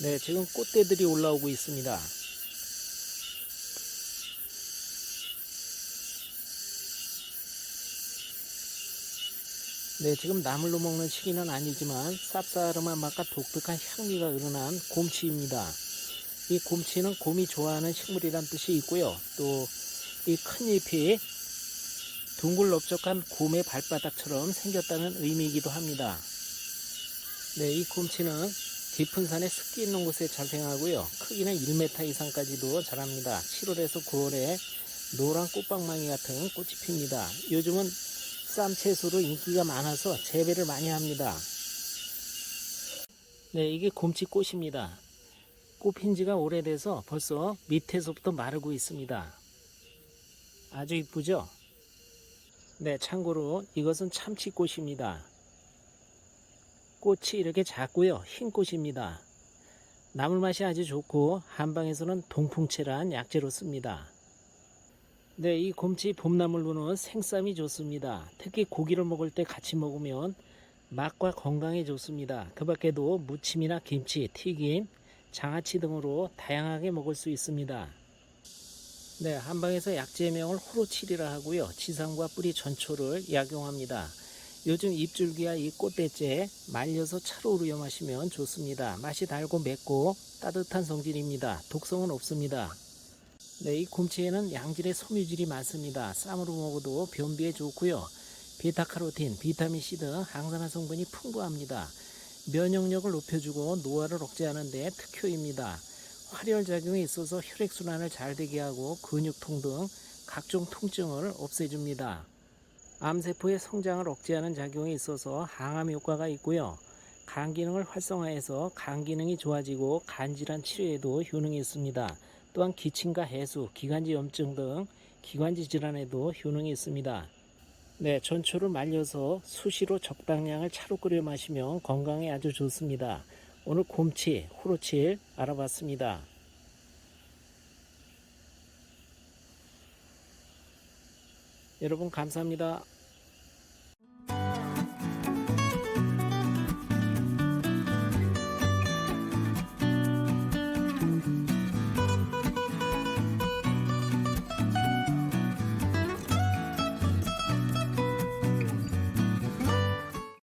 네, 지금 꽃대들이 올라오고 있습니다. 네, 지금 나물로 먹는 시기는 아니지만 쌉싸름한 맛과 독특한 향미가 으르난 곰치입니다. 이 곰치는 곰이 좋아하는 식물이란 뜻이 있고요. 또 이 큰 잎이 둥글 넓적한 곰의 발바닥처럼 생겼다는 의미이기도 합니다. 네, 이 곰치는 깊은 산에 습기 있는 곳에 자생하고요. 크기는 1m 이상까지도 자랍니다. 7월에서 9월에 노란 꽃방망이 같은 꽃이 핍니다. 요즘은 쌈 채소로 인기가 많아서 재배를 많이 합니다. 네, 이게 곰치꽃입니다. 꽃핀 지가 오래돼서 벌써 밑에서부터 마르고 있습니다. 아주 이쁘죠? 네, 참고로 이것은 참치꽃입니다. 꽃이 이렇게 작고요. 흰 꽃입니다. 나물 맛이 아주 좋고 한방에서는 동풍채란 약재로 씁니다. 네, 이 곰치 봄나물로는 생쌈이 좋습니다. 특히 고기를 먹을 때 같이 먹으면 맛과 건강에 좋습니다. 그 밖에도 무침이나 김치, 튀김, 장아찌 등으로 다양하게 먹을 수 있습니다. 네, 한방에서 약재명을 호로칠이라 하고요. 지상과 뿌리 전초를 약용합니다. 요즘 잎줄기와 이 꽃대째 말려서 차로 우려 마시면 좋습니다. 맛이 달고 맵고 따뜻한 성질입니다. 독성은 없습니다. 네, 이 곰치에는 양질의 섬유질이 많습니다. 쌈으로 먹어도 변비에 좋고요. 베타카로틴, 비타민C 등 항산화 성분이 풍부합니다. 면역력을 높여주고 노화를 억제하는 데 특효입니다. 활혈작용이 있어서 혈액순환을 잘 되게 하고 근육통 등 각종 통증을 없애줍니다. 암세포의 성장을 억제하는 작용이 있어서 항암 효과가 있고요. 간 기능을 활성화해서 간 기능이 좋아지고 간 질환 치료에도 효능이 있습니다. 또한 기침과 해수, 기관지 염증 등 기관지 질환에도 효능이 있습니다. 네, 전초를 말려서 수시로 적당량을 차로 끓여 마시면 건강에 아주 좋습니다. 오늘 곰치, 호로칠 알아봤습니다. 여러분 감사합니다.